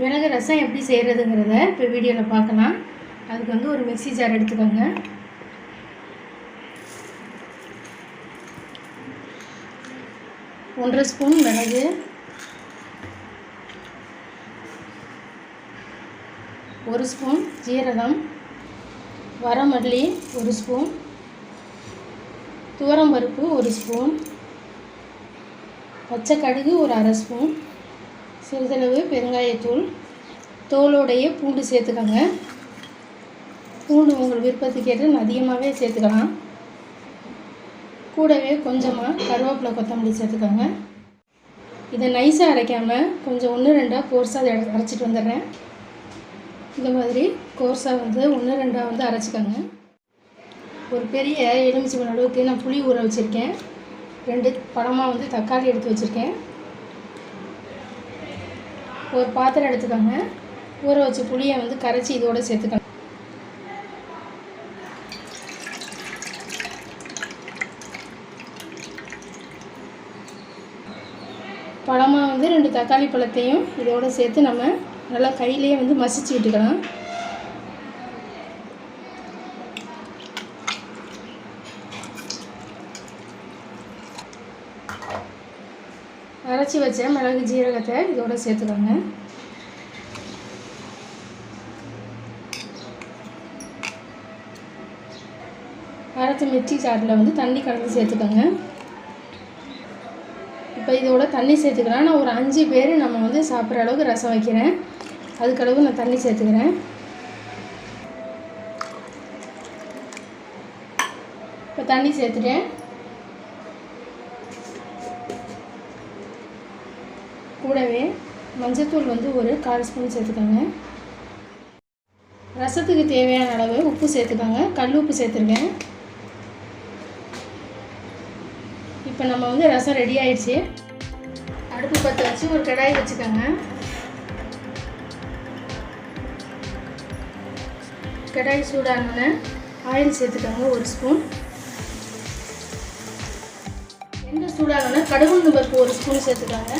மிளகு ரசம் எப்படி செய்கிறதுங்கிறத இப்போ வீடியோவில் பார்க்கலாம். அதுக்கு வந்து ஒரு மிக்ஸி ஜார் எடுத்துக்கோங்க. ஒன்றரை ஸ்பூன் மிளகு. ஒரு ஸ்பூன் ஜீரகம். வரமல்லி ஒரு ஸ்பூன். துவரம்பருப்பு ஒரு ஸ்பூன். பச்சை கடுகு ஒரு அரை ஸ்பூன். சிறிதளவு பெருங்காயத்தூள் தோலோடைய பூண்டு சேர்த்துக்கோங்க. பூண்டு உங்கள் விருப்பத்துக்கு ஏற்ற அதிகமாகவே சேர்த்துக்கலாம். கூடவே கொஞ்சமாக கருவேப்பிலை கொத்தமல்லி சேர்த்துக்கோங்க. இதை நைஸாக அரைக்காமல் கொஞ்சம் ஒன்று ரெண்டாக கோர்ஸாக அதை அரைச்சிட்டு வந்துடுறேன். இந்த மாதிரி கோர்ஸாக வந்து ஒன்று ரெண்டாக வந்து அரைச்சிக்கோங்க. ஒரு பெரிய எலுமிச்சி அளவுக்கு நான் புளி ஊற வச்சுருக்கேன். ரெண்டு பழமாக வந்து தக்காளி எடுத்து வச்சுருக்கேன். ஒரு பாத்திரம் எடுத்துக்கோங்க. ஊற வச்ச புளியை வந்து கரைச்சி இதோடு சேர்த்துக்கணும். பழமாக வந்து ரெண்டு தக்காளி பழத்தையும் இதோடு சேர்த்து நம்ம நல்லா கையிலேயே வந்து மசிச்சு விட்டுக்கலாம். அரைச்சி வச்ச மிளகு ஜீரகத்தை இதோட சேர்த்துக்கோங்க. அரைச்ச மிர்ச்சி சாட்டில் வந்து தண்ணி கலந்து சேர்த்துக்கோங்க. இப்போ இதோட தண்ணி சேர்த்துக்கலாம் நான் ஒரு அஞ்சு பேர் நம்ம வந்து சாப்பிட்ற அளவுக்கு ரசம் வைக்கிறேன். அதுக்களவு நான் தண்ணி சேர்த்துக்கிறேன். இப்போ தண்ணி சேர்த்துட்டேன். கூடவே மஞ்சத்தூள் வந்து ஒரு கால் ஸ்பூன் சேர்த்துக்கோங்க. ரசத்துக்கு தேவையான அளவு உப்பு சேர்த்துக்கோங்க. கல் உப்பு சேர்த்துருக்கேன். இப்போ நம்ம வந்து ரசம் ரெடி ஆயிடுச்சு. அடுப்பு பற்ற வச்சு ஒரு கடாய் வச்சுக்கோங்க. கடாய் சூடானோடனே ஆயில் சேர்த்துக்கோங்க ஒரு ஸ்பூன். எண்ணெய் சூடானோடனே கடுகு பருப்பு ஒரு ஸ்பூன் சேர்த்துக்கோங்க.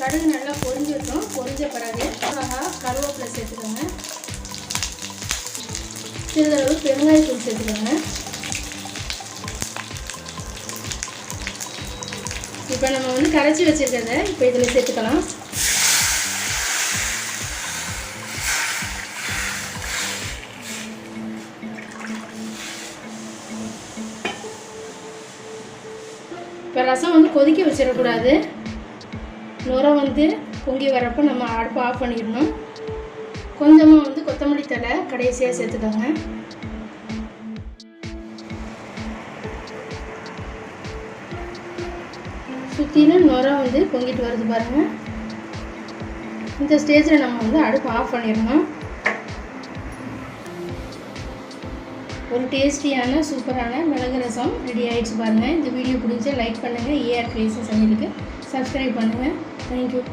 கடுகு நல்லா பொரிஞ்சிருக்கும் பொரிஞ்ச பிறகு மிளகா கருவேப்பிலை சேர்த்துக்கோங்க. சிறிதளவு பெருங்காயத்தூள் சேர்த்துக்கோங்க. இப்போ நம்ம வந்து கரைச்சி வச்சுருக்கிறத இப்போ இதில் சேர்த்துக்கலாம். இப்போ ரசம் வந்து கொதிக்க வச்சிடக்கூடாது. நுரை வந்து பொங்கி வரப்போ நம்ம அடுப்பை ஆஃப் பண்ணிடணும். கொஞ்சமாக வந்து கொத்தமல்லி தலை கடைசியாக சேர்த்துக்கோங்க. சுற்றிலும் நுரை வந்து பொங்கிட்டு வருது பாருங்கள் இந்த ஸ்டேஜில் நம்ம வந்து அடுப்பை ஆஃப் பண்ணிடணும். ஒரு டேஸ்டியான சூப்பரான மிளகு ரசம் ரெடி ஆகிடுச்சு பாருங்கள் இந்த வீடியோ பிடிச்சா லைக் பண்ணுங்கள் ஏஆர் கிரேசி சமையலுக்கு சப்ஸ்கிரைப் பண்ணுங்கள் Thank you.